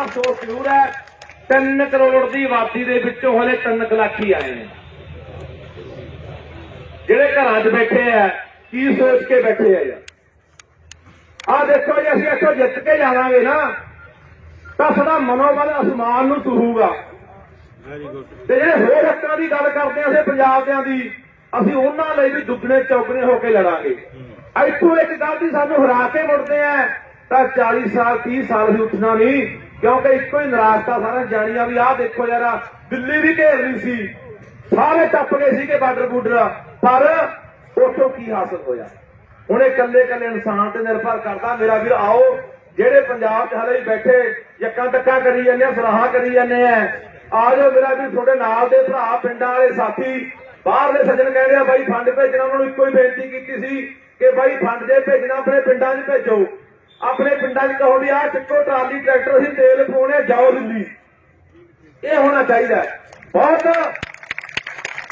ਦਾ ਅਫਸੋਸ ਜ਼ਰੂਰ ਹੈ। 3 ਕਰੋੜ ਦੀ ਆਬਾਦੀ ਦੇ ਵਿੱਚੋਂ ਹਲੇ 3 ਲੱਖ ਹੀ ਆਏ ਨੇ। ਜਿਹੜੇ ਘਰਾਂ 'ਚ ਬੈਠੇ ਆ ਕੀ ਸੋਚ ਕੇ ਬੈਠੇ ਆ ਯਾਰ? ਆਹ ਦੇਖੋ ਜੀ ਅਸੀਂ ਇੱਥੋਂ ਜਿੱਤ ਕੇ ਜਾਵਾਂਗੇ ਨਾ ਤਾਂ ਸਾਡਾ ਮਨੋਬਲ ਅਸਮਾਨ ਨੂੰ ਛੂਹੂਗਾ ਤੇ ਜਿਹੜੇ ਹੋਰ ਹੱਕਾਂ ਦੀ ਗੱਲ ਕਰਦੇ ਆ ਅਸੀਂ ਪੰਜਾਬ ਦਿਆਂ ਦੀ ਅਸੀਂ ਉਹਨਾਂ ਲਈ ਵੀ ਦੁੱਗਣੇ ਚੌਗਣੇ ਹੋ ਕੇ ਲੜਾਂਗੇ। ਇੱਥੋਂ ਇੱਕ ਗੱਲ ਦੀ ਸਾਨੂੰ ਹਰਾ ਕੇ ਮੁੜਦੇ ਆ ਤਾਂ 40 ਸਾਲ 30 ਸਾਲ ਵੀ ਉੱਠਣਾ ਨਹੀਂ। ਕਿਉਂਕਿ ਇੱਕੋ ਹੀ ਨਿਰਾਸ਼ਤਾ ਸਾਰਾ ਜਾਣੀਆਂ ਵੀ ਆਹ ਦੇਖੋ ਯਾਰ ਦਿੱਲੀ ਵੀ ਘੇਰ ਲਈ ਸੀ। ਸਾਰੇ ਟੱਪ ਗਏ ਸੀਗੇ ਬਾਰਡਰ ਬੂਡਰ ਪਰ ਉੱਥੋਂ ਕੀ ਹਾਸਲ ਹੋਇਆ? ਹੁਣ ਇਹ ਇਕੱਲੇ ਇਕੱਲੇ ਇਨਸਾਨ ਤੇ ਨਿਰਭਰ ਕਰਦਾ, ਮੇਰਾ ਵੀਰ ਆਓ, ਜਿਹੜੇ ਪੰਜਾਬ 'ਚ ਹਲੇ ਬੈਠੇ ਯੱਕਾਂ ਤੱਕਾਂ ਕਰੀ ਜਾਂਦੇ ਆ ਸਲਾਹਾਂ ਕਰੀ ਜਾਂਦੇ ਆ। ਆ ਜਾਓ ਮੇਰਾ ਵੀਰ, ਤੁਹਾਡੇ ਨਾਲ ਦੇ ਭਰਾ, ਪਿੰਡਾਂ ਵਾਲੇ ਸਾਥੀ, ਬਾਹਰਲੇ ਸੱਜਣ ਕਹਿੰਦੇ ਆ, ਬਾਈ ਫੰਡ ਭੇਜਣਾ, ਉਹਨਾਂ ਨੂੰ ਇੱਕੋ ਹੀ ਬੇਨਤੀ ਕੀਤੀ ਸੀ ਕਿ ਬਾਈ ਫੰਡ ਜੇ ਭੇਜਣਾ, ਆਪਣੇ ਪਿੰਡਾਂ 'ਚ ਭੇਜੋ। ਆਪਣੇ ਪਿੰਡਾਂ 'ਚ ਕਹੋ ਵੀ ਆਹ ਚੱਕੋ ਟਰਾਲੀ, ਟਰੈਕਟਰ ਅਸੀਂ ਤੇਲ ਪਾਉਣੇ, ਜਾਓ ਦਿੱਲੀ। ਇਹ ਹੋਣਾ ਚਾਹੀਦਾ ਬਹੁਤ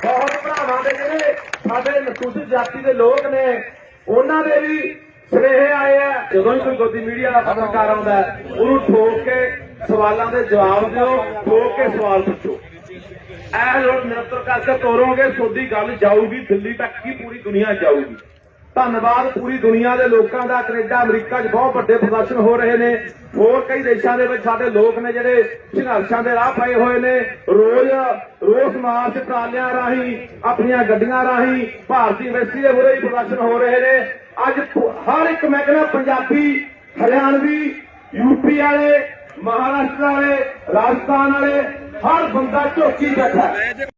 ਬਹੁਤ ਭਰਾਵਾਂ ਦੇ ਜਿਹੜੇ ਸਾਡੇ ਨਸੂਸਿਤ ਜਾਤੀ ਦੇ ਲੋਕ ਨੇ, ਉਹਨਾਂ ਦੇ ਵੀ ਸੁਨੇਹੇ ਆਏ ਆ। ਜਦੋਂ ਹੀ ਕੋਈ ਗੋਦੀ ਮੀਡੀਆ ਦਾ ਪੱਤਰਕਾਰ ਆਉਂਦਾ ਉਹਨੂੰ ਠੋਕ ਕੇ ਸਵਾਲਾਂ ਦੇ ਜਵਾਬ ਦਿਓ, ਠੋਕ ਕੇ ਸਵਾਲ ਪੁੱਛੋ। ਇਹ ਲੋਕ ਨਿਰੰਤਰ ਕਰਕੇ ਤੋਰੋਗੇ ਸੋਦੀ ਗੱਲ ਜਾਊਗੀ, ਦਿੱਲੀ ਤੱਕ ਕੀ ਪੂਰੀ ਦੁਨੀਆ ਜਾਊਗੀ। ਧੰਨਵਾਦ। ਪੂਰੀ ਦੁਨੀਆ ਦੇ ਲੋਕਾਂ ਦਾ, ਕੈਨੇਡਾ, ਅਮਰੀਕਾ 'ਚ ਬਹੁਤ ਵੱਡੇ ਪ੍ਰਦਰਸ਼ਨ ਹੋ ਰਹੇ ਨੇ। ਹੋਰ ਕਈ ਦੇਸ਼ਾਂ ਦੇ ਵਿੱਚ ਸਾਡੇ ਲੋਕ ਨੇ ਜਿਹੜੇ ਸੰਘਰਸ਼ਾਂ ਦੇ ਰਾਹ ਪਏ ਹੋਏ ਨੇ। ਰੋਜ਼ ਰੋਸ ਮਾਰਚ ਟਰਾਲਿਆਂ ਰਾਹੀਂ, ਆਪਣੀਆਂ ਗੱਡੀਆਂ ਰਾਹੀਂ ਭਾਰਤੀ ਯੂਨੀਵਰਸਿਟੀ ਦੇ ਮੂਹਰੇ ਹੀ ਪ੍ਰਦਰਸ਼ਨ ਹੋ ਰਹੇ ਨੇ। ਅੱਜ ਹਰ ਇੱਕ ਮੈਂ ਕਹਿੰਦਾ ਪੰਜਾਬੀ, ਹਰਿਆਣਵੀ, ਯੂਪੀ ਵਾਲੇ, ਮਹਾਰਾਸ਼ਟਰ ਵਾਲੇ, ਰਾਜਸਥਾਨ ਵਾਲੇ, ਹਰ ਬੰਦਾ ਝੋਕੀ ਬੈਠਾ